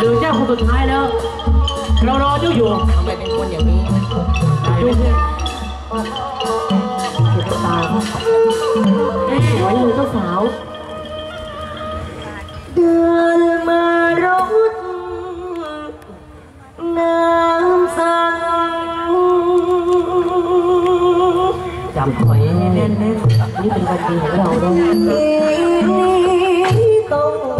เหลือแค่คนสุดท้ายแล้ว เรารอเจ้าอยู่ ทำไมเป็นคนอย่างนี้ อยู่เพื่อน เดี๋ยวตายเอ๊ะสวยเลยเจ้าสาว เดินมารถน้ำสัง จับหอยให้แน่น นี่เป็นวันดีของเราด้วย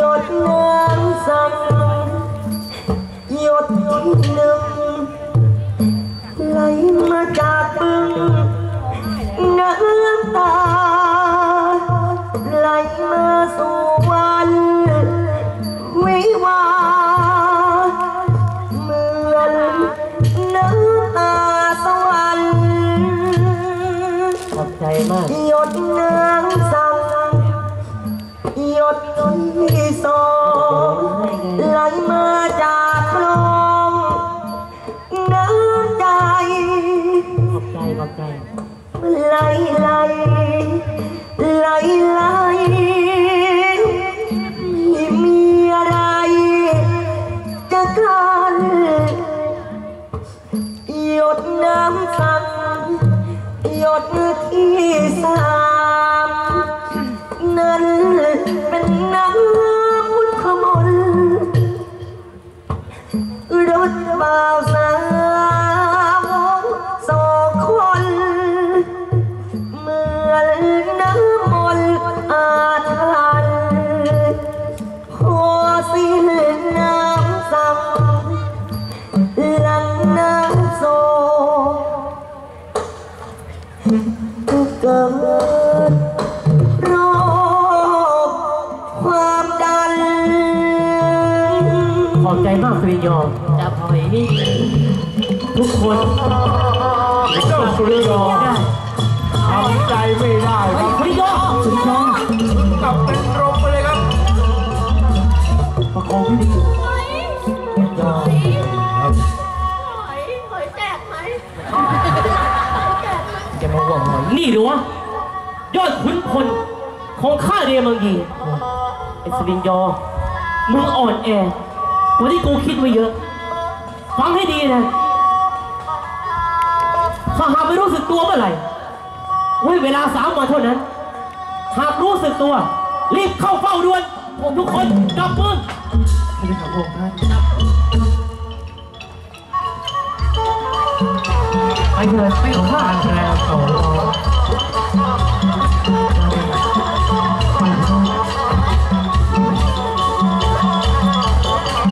Giọt ngang dầm Giọt nâng Lấy mà ta bưng Nắng ta Lấy mà dù quan Quý hoa Hãy subscribe cho kênh Ghiền Mì Gõ Để không bỏ lỡ những video hấp dẫn ยดที่สองไหลมาจากคลองน้ำใจขอบใจขอบใจไหลไหลไหลไหลมีอะไรจะกลั้นหยดน้ำสังหยด เกิดโรคความดัน ขอบใจมากสุริยอๆจับหอยนี่ทุกคนเจ้าสุริยอได้ทำใจไม่ได้ครับสุริยอสุริยอกลับเป็นลมไปเลยครับประคองพี่ดี ห่วงหอยนี่หรือวะยอดขุนพลของข้าเรียมังยีไอ้สุริยอมึงอ่อนแอกว่าที่กูคิดไว้เยอะ ฟังให้ดีนะถ้าหากไม่รู้สึกตัวเมื่อไหร่ไว้เวลาสามวันเท่านั้น หากรู้สึกตัว รีบเข้าเฝ้าด่วนผมทุกคนกลับมือไม่ได้ขอพงท่าน I can feel right now.